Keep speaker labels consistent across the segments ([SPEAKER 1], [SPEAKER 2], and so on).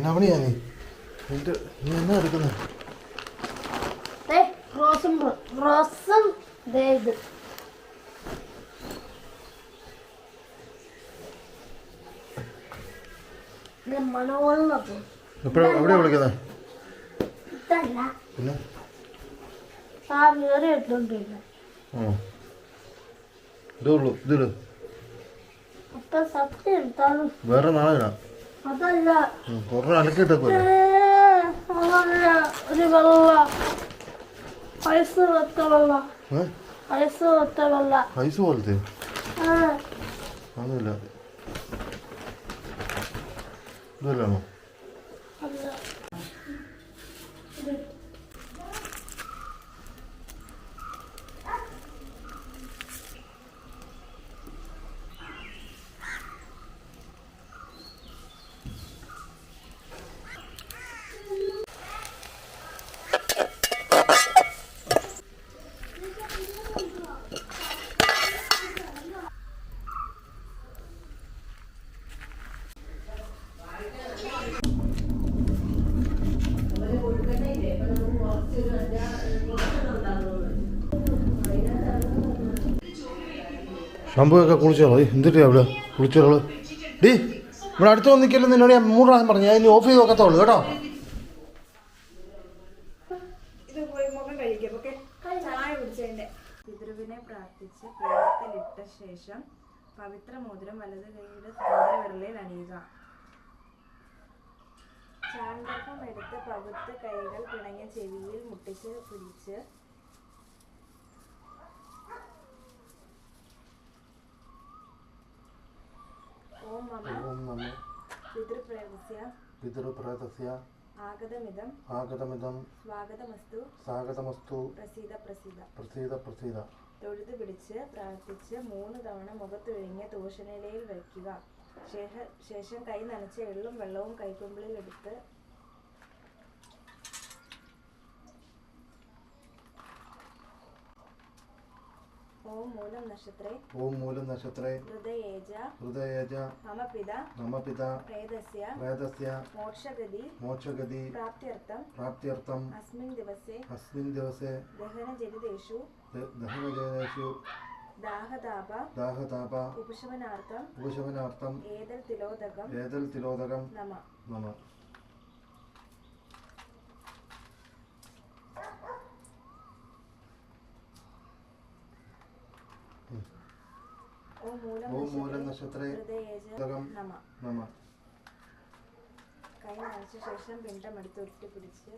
[SPEAKER 1] എന്നാ പണിയാ നീ? നിന്റെ നീ എന്നാ എടുക്കുന്നത്
[SPEAKER 2] റോസും റോസും ഇത്.
[SPEAKER 1] വിളിക്കുന്നത് പിന്നെ?
[SPEAKER 2] വേറെ
[SPEAKER 1] നാളെ ഇടാം
[SPEAKER 2] ഒരു വെള്ള. വയസ്സ് വെത്ത വെള്ള. വയസ്സ് വെത്ത വെള്ള.
[SPEAKER 1] വയസ്സ് പോലത്തെ? അതല്ല ഇതല്ലാണോ
[SPEAKER 2] അല്ല.
[SPEAKER 1] ഷാമ്പു ഒക്കെ കുളിച്ചോളൂ എന്തിട്ടാ ഇവിടെ കുളിച്ചോളൂ? ഡി ഇവിടെ അടുത്ത് വന്നിക്കല്ലോ നിന്നോട് ഞാൻ മൂന്ന് പ്രാവശ്യം പറഞ്ഞു. ഞാൻ ഇനി ഓഫ് ചെയ്ത് നോക്കത്തുള്ളൂ കേട്ടോ?
[SPEAKER 3] ഇത് പോയി മുഖം കഴിക്കും ഓക്കെ? ചായ കുടിച്ചതിന്റെ പിതൃവിനെ പ്രാർത്ഥിച്ച് പ്രേതത്തിലിട്ട ശേഷം പവിത്ര മോതിരം വലത് കൈയുടെ സമുദ്രവിരലിൽ അണിയുക. ചാണ്ടപ്പം എടുത്ത് പകുത്ത് കൈകൾ പിണങ്ങിയ ചെവിയിൽ മുട്ടിച്ച് പിടിച്ച് ഓം മമ പിതൃപ്രേതസ്യ ആഗതമിതം.
[SPEAKER 1] ആഗതമിതം.
[SPEAKER 3] സ്വാഗതമസ്തു.
[SPEAKER 1] സ്വാഗതമസ്തു.
[SPEAKER 3] പ്രസീത പ്രസീത
[SPEAKER 1] പ്രസീത. പ്രസീത
[SPEAKER 3] തൊഴുത് പിടിച്ച് പ്രാർത്ഥിച്ച് മൂന്ന് തവണ മുഖത്തൊഴിഞ്ഞ് തൂഷണിലയിൽ വയ്ക്കുക. ശേഷ- ശേഷം കൈ നനച്ച എള്ളും വെള്ളവും കൈക്കുമ്പിളിൽ എടുത്ത് ഓം മൂലം നക്ഷത്രേ. ഹൃദയേജ.
[SPEAKER 1] ഹൃദയേജ.
[SPEAKER 3] മമ പിത
[SPEAKER 1] മമ പിത
[SPEAKER 3] പ്രേതസ്യ മോക്ഷഗതി.
[SPEAKER 1] മോക്ഷഗതി.
[SPEAKER 3] പ്രാപ്ത്യർത്ഥം.
[SPEAKER 1] പ്രാപ്ത്യർത്ഥം.
[SPEAKER 3] അസ്മിൻ ദിവസേ.
[SPEAKER 1] അസ്മിൻ ദിവസേ.
[SPEAKER 3] ദഹനജനിതേഷു.
[SPEAKER 1] ദഹനജനേഷു
[SPEAKER 3] ദാഹതാപ.
[SPEAKER 1] ദാഹതാപ.
[SPEAKER 3] ഉപശമനാർത്ഥം.
[SPEAKER 1] ഉപശമനാർത്ഥം.
[SPEAKER 3] ഏതൽ തിലോദകം
[SPEAKER 1] ഏതൽ തിലോദകം
[SPEAKER 3] നമ.
[SPEAKER 1] നമ.
[SPEAKER 3] ഓം മൂലം നക്ഷത്രേ നമ.
[SPEAKER 1] നമ.
[SPEAKER 3] കൈ നനച്ച ശേഷം പിണ്ടം എടുത്ത് ഉരുട്ടി പിടിച്ച്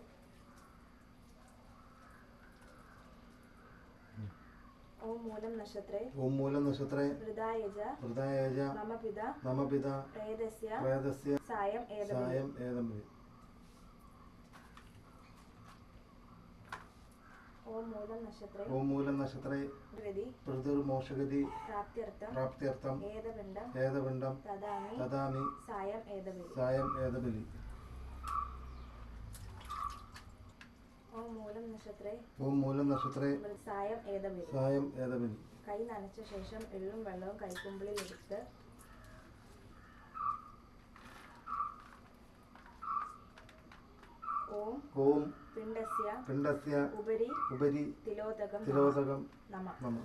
[SPEAKER 3] ഓം മൂലം നക്ഷത്രേ
[SPEAKER 1] ഓം മൂലം നക്ഷത്രേ
[SPEAKER 3] ഹൃദായജ
[SPEAKER 1] ഹൃദയേജ
[SPEAKER 3] മമ പിത
[SPEAKER 1] മമ പിത
[SPEAKER 3] പ്രേതസ്യ
[SPEAKER 1] പ്രേതസ്യ
[SPEAKER 3] സായം ഏതം
[SPEAKER 1] സായം ഏതംബി
[SPEAKER 3] ഓം മൂലം നക്ഷത്രേ.
[SPEAKER 1] ഓം
[SPEAKER 3] പ്രാപ്തിയർത്ഥം.
[SPEAKER 1] ഏതപിണ്ഡം.
[SPEAKER 3] തദാമി സായം ഏതബലി ഓം മൂലം നക്ഷത്രേ.
[SPEAKER 1] ഓം മൂലം നക്ഷത്രേ.
[SPEAKER 3] സായം ഏതബലി
[SPEAKER 1] സായം ഏതബലി
[SPEAKER 3] കൈ നനച്ച ശേഷം എള്ളും വെള്ളവും കൈക്കുമ്പിളിൽ എടുത്ത് ഓം
[SPEAKER 1] ഓം
[SPEAKER 3] പിണ്ടസ്യ
[SPEAKER 1] പിണ്ഡസ്യ
[SPEAKER 3] ഉപരി
[SPEAKER 1] ഉപരി
[SPEAKER 3] തിലോദകം
[SPEAKER 1] തിലോദകം
[SPEAKER 3] നമ.
[SPEAKER 1] നമ.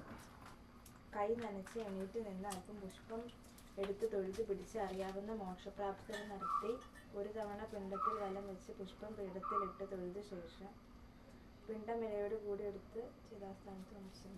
[SPEAKER 3] കൈ നനച്ച് എണീറ്റ് നിന്ന് അല്പം പുഷ്പം എടുത്ത് തൊഴുത് പിടിച്ച് അറിയാവുന്ന മോക്ഷപ്രാപ്തി നടത്തി ഒരു തവണ പിണ്ടത്തിൽ വലം വെച്ച് പുഷ്പം പീഠത്തിലിട്ട് തൊഴുത ശേഷം പിണ്ടം ഇലയോട് കൂടി എടുത്ത് ചിതാസ്ഥാനത്ത് വഹിച്ചു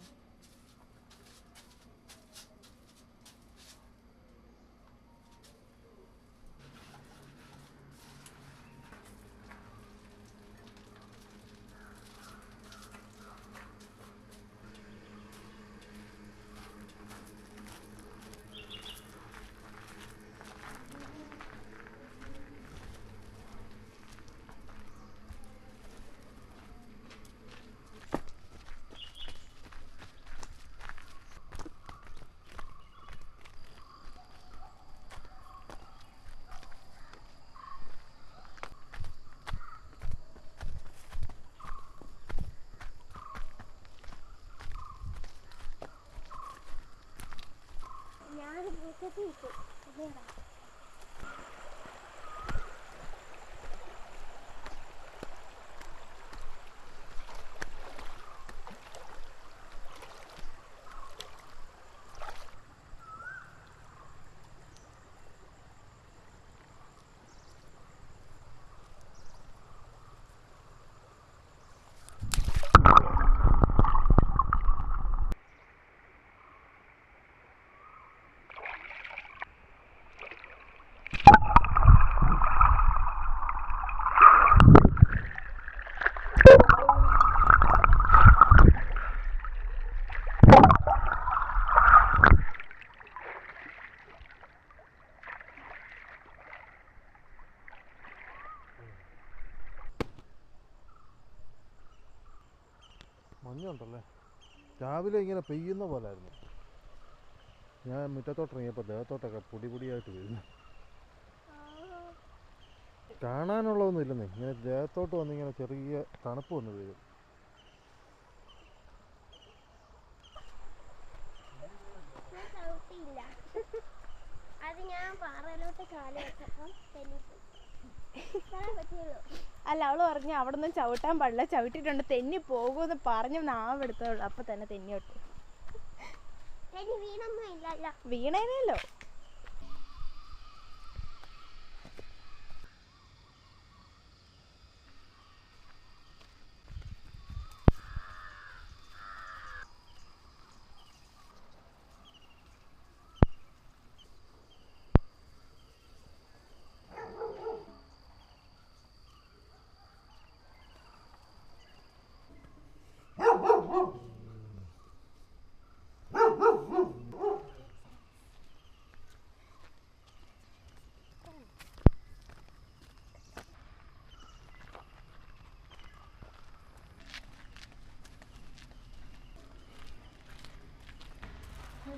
[SPEAKER 2] ഞാൻ
[SPEAKER 1] രാവിലെ ഇങ്ങനെ പെയ്യുന്ന പോലായിരുന്നു. ഞാൻ മുറ്റത്തോട്ട് ഇറങ്ങിയപ്പോൾ ദേഹത്തോട്ടൊക്കെ പൊടി പൊടിയായിട്ട് വരുന്നു. കാണാനുള്ളതൊന്നും ഇല്ലെന്നേ. ഇങ്ങനെ ദേഹത്തോട്ട് വന്നിങ്ങനെ ചെറിയ തണുപ്പ് വന്ന്
[SPEAKER 4] ചവിട്ടിയില്ല. അത് ഞാൻ പാറയിലോട്ട് കാൽ
[SPEAKER 5] അല്ല അവൾ പറഞ്ഞു അവിടെ ചവിട്ടാൻ പാടില്ല ചവിട്ടിട്ടുണ്ട് തെന്നി പോകുമെന്ന് പറഞ്ഞു നാവെടുത്തുള്ളൂ അപ്പൊ തന്നെ
[SPEAKER 4] തെന്നി വീണൊന്നും ഇല്ലല്ലോ.
[SPEAKER 5] വീണേനല്ലോ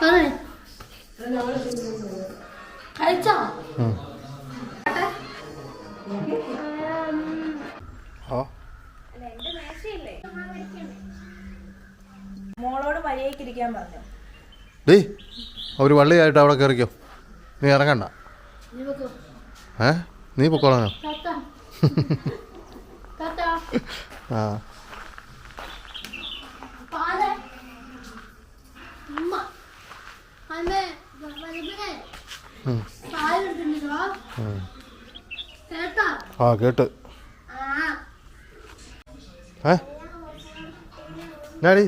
[SPEAKER 4] ആ.
[SPEAKER 5] മോളോട് വഴിയേക്കിരിക്കാൻ പറഞ്ഞു.
[SPEAKER 1] ഒരു വള്ളിയായിട്ട് അവിടെ കയറിക്കോ നീ ഇറങ്ങണ്ട. ഏ? നീ പൊക്കോളാനോ? ആ. ആ കേട്ട്. ഏ? ഞാടി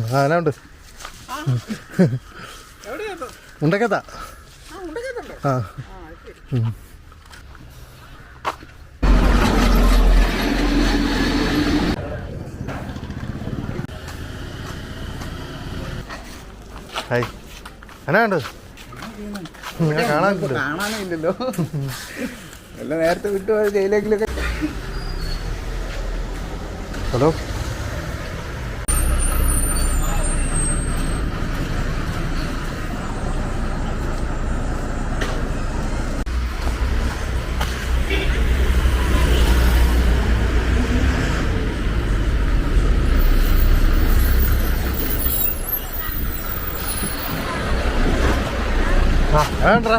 [SPEAKER 1] ഉം, ആ. എന്നാ ഉണ്ട് ഉണ്ടക്കത്താ. ആ. ഹായ്. എന്നാ ഉണ്ട്? കാണാനില്ല
[SPEAKER 6] കാണാനില്ലല്ലോ എല്ലാം നേരത്തെ വിട്ടു ജയിലേക്കിലൊക്കെ.
[SPEAKER 1] ഹലോ? ആ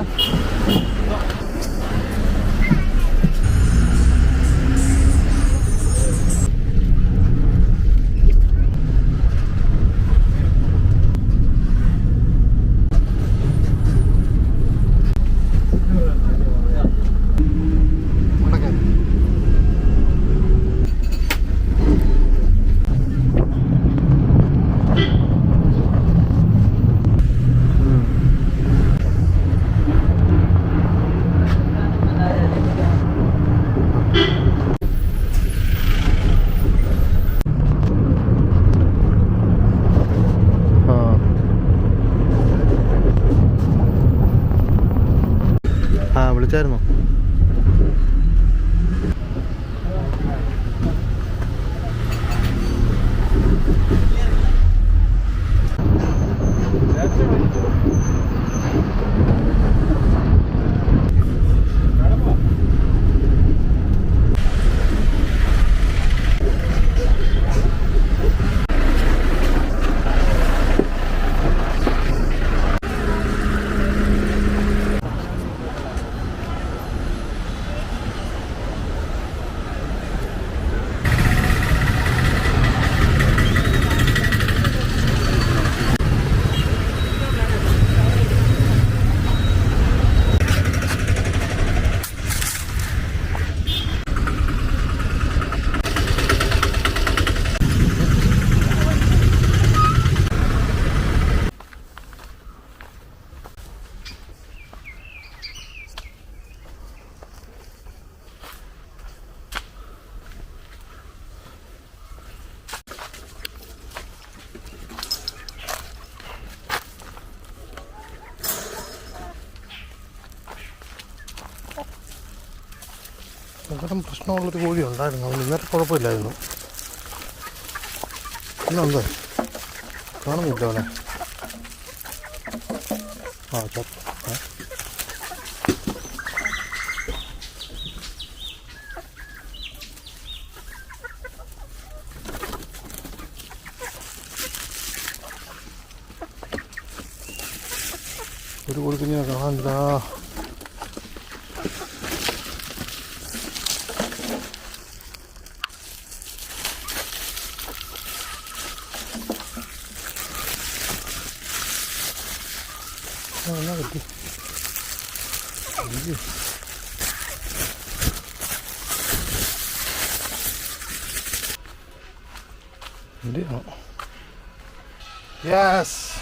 [SPEAKER 1] അന്നേരം പ്രശ്നമുള്ളൊരു കോഴി ഉണ്ടായിരുന്നു. അതിന് ഇന്നത്തെ കുഴപ്പമില്ലായിരുന്നു. ഇന്നുണ്ട് കാണുന്നില്ല അവനെ ആ ചത്ത്? ഒരു കൊടുക്കുന്ന കാണാനില്ല. Yes.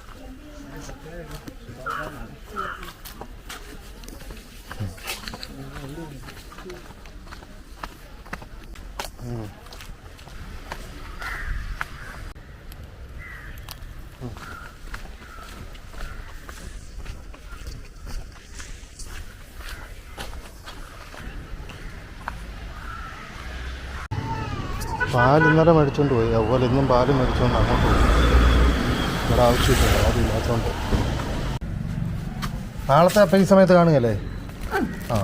[SPEAKER 1] പാൽ ഇന്നലെ മേടിച്ചോണ്ട് പോയി. അതുപോലെ ഇന്നും പാൽ മേടിച്ചോണ്ട് അങ്ങോട്ട് പോയി. ഇവിടെ ആവശ്യമില്ല. ആരും ഇല്ലാത്തതുകൊണ്ട് നാളത്തെ അപ്പം ഈ സമയത്ത് കാണുകയല്ലേ? ആ.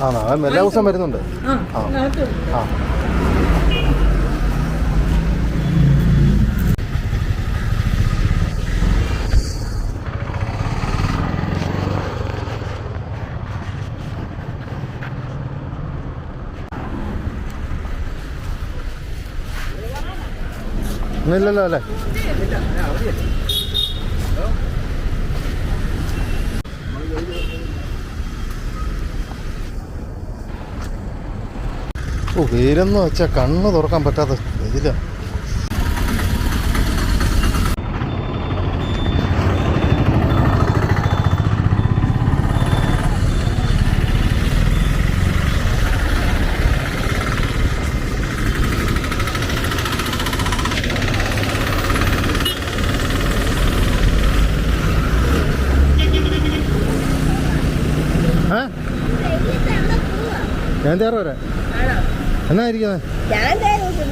[SPEAKER 1] ആ നാളെ എല്ലാ ദിവസം വരുന്നുണ്ട്.
[SPEAKER 7] ആ
[SPEAKER 1] ആ. ഇന്നില്ലല്ലോ അല്ലേ ഓ വെയിലെന്ന് വെച്ചാൽ കണ്ണ് തുറക്കാൻ പറ്റാത്ത വെയില ഏ ഞാൻ തേറ വരാം. എന്നാ ഇരിക്കുന്നത്
[SPEAKER 2] ഞാൻ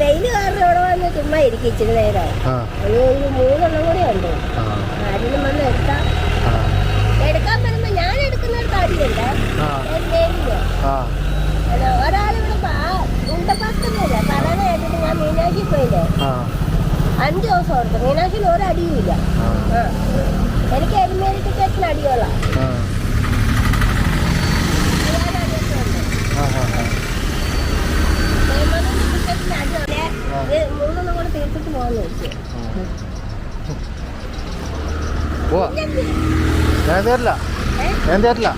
[SPEAKER 2] വെയിൽ കാരണം ഇവിടെ വന്ന് ചുമ്മാ ഇരിക്കും ഇച്ചിരി നേരം. ഒരു ഒരു മൂന്നെണ്ണം കൂടി ഉണ്ട്.
[SPEAKER 1] ആ.
[SPEAKER 2] ആരെങ്കിലും വന്ന് എടുക്കാം
[SPEAKER 1] ആ.
[SPEAKER 2] എടുക്കാൻ വരുമ്പോ ഞാൻ എടുക്കുന്ന ഒരു
[SPEAKER 1] ആ.
[SPEAKER 2] ഒരാളിവിടെ ഉണ്ടപ്പാക്കുന്നില്ല. പറയണ കേട്ടിട്ട് ഞാൻ മീനാക്ഷി പോയില്ലേ? അഞ്ച് ദിവസം ഉണ്ട് മീനാക്ഷിന്. എനിക്ക് എരുമേലി ടിക്കറ്റിന് അടിയോളാം
[SPEAKER 1] ആ ആ ആ ആ
[SPEAKER 2] മൂന്നെണ്ണം കൂടെ തീർത്തിട്ട് പോകാന്ന് വെച്ചു
[SPEAKER 1] പോവാ. ഞാൻ തരില്ല ഞാൻ തരില്ല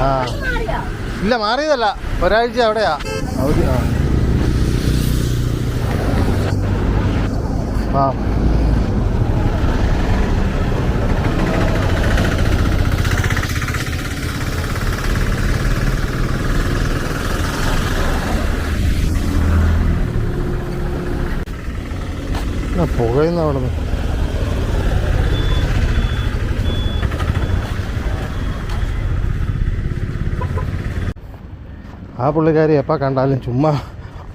[SPEAKER 2] ആ
[SPEAKER 1] ഇല്ല മാറിയതല്ല. ഒരാഴ്ച അവിടെയാ. അവധി ആ ആ. പുകയുന്ന അവിടെ നിന്ന്. ആ പുള്ളിക്കാരി എപ്പോൾ കണ്ടാലും ചുമ്മാ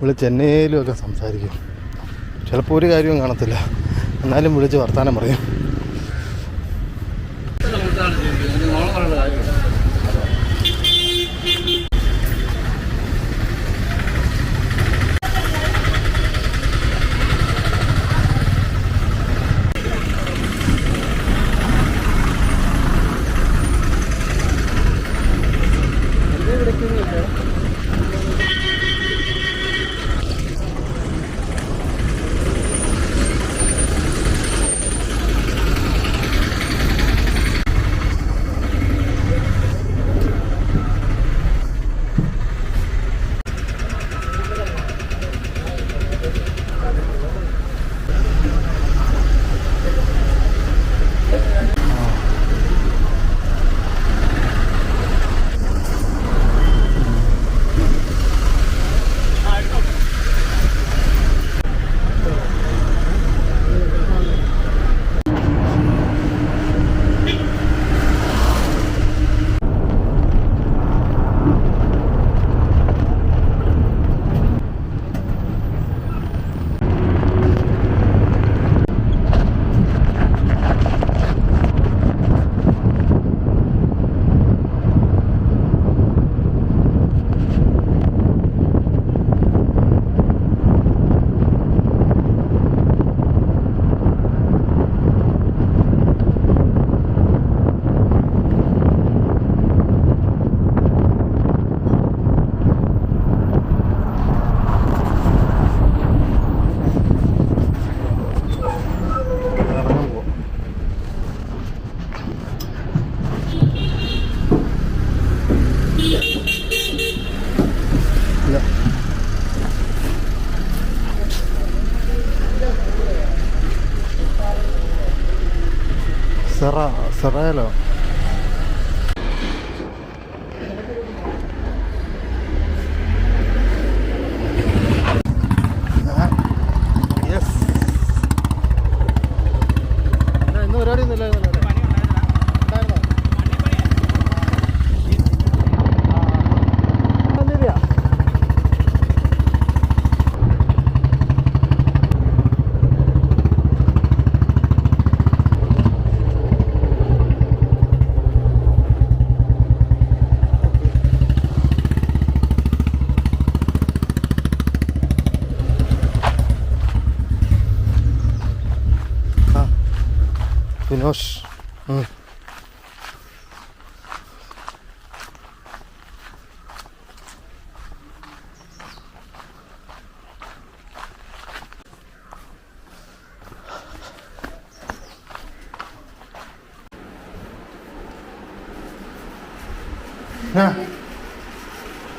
[SPEAKER 1] വിളിച്ച് എന്നേലും ഒക്കെ സംസാരിക്കും. ചിലപ്പോൾ ഒരു കാര്യവും കാണത്തില്ല. എന്നാലും വിളിച്ച് വർത്തമാനം പറയും.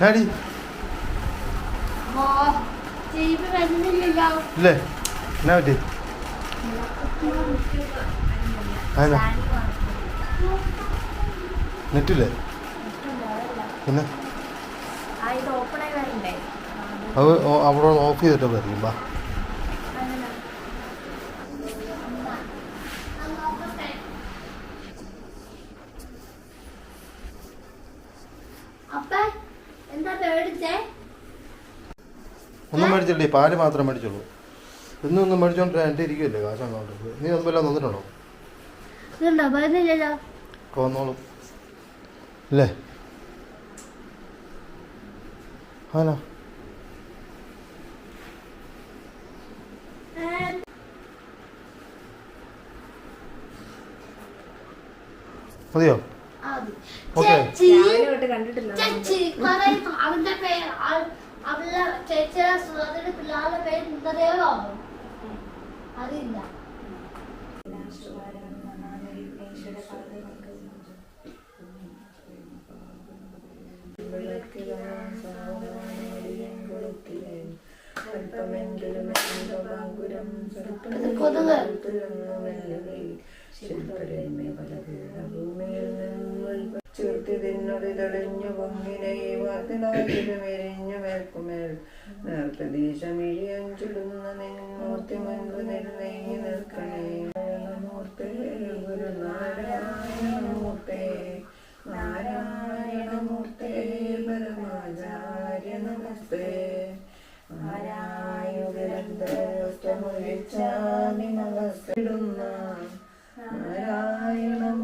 [SPEAKER 1] ഡാഡി. ഇല്ലേ? എന്നാ പറ്റി? അതെന്നാ നെറ്റില്ലേ? പിന്നെ? അവിടെ ഓഫ് ചെയ്തിട്ട് വരും ബാ
[SPEAKER 2] അപ്പ എന്താ പേടിച്ചേ
[SPEAKER 1] ഒന്നും മേടിച്ചില്ലേ പാൽ മാത്രം മേടിച്ചുള്ളൂ. ഇന്നും ഒന്നും മേടിച്ചോണ്ട് എന്റെ ഇരിക്കുമല്ലേ കാശ് അങ്ങോട്ട്. നീ ഒന്നും വല്ലതും തന്നിട്ടുണ്ടോ? കൊന്നോളും അല്ലേ ആനോ. മതിയോ? ഓക്കെ.
[SPEAKER 3] കണ്ടിട്ടില്ല.
[SPEAKER 2] അവന്റെ പേര് അവ- അവളുടെ ചേച്ചിയുടെ സുഹൃത്തിന്റെ പിള്ളേരുടെ പേര് എന്തറിയാലോ അറിയില്ല കൊതുക്
[SPEAKER 7] ചീർത്തി തിന്നൊടി തെളിഞ്ഞു പൊങ്ങിനെ വാർത്തിനാക്കിലുമെരിഞ്ഞു മേൽക്കുമേൽ നേർത്തദീശമിഴിയഞ്ചിടുന്ന നിൻമൂർത്തി മുൻപ് നിർണയി നിൽക്കണേ. മൂർത്തേ നാരായണ മൂർത്തി പരമാചാര്യ നമസ്തേ നാരായണമൊഴിച്ചാമി നമസ്തിടുന്ന നാരായണമൂർത്തേ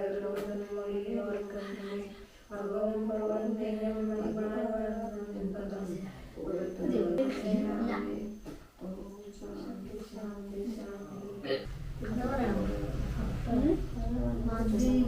[SPEAKER 7] Thank
[SPEAKER 2] you.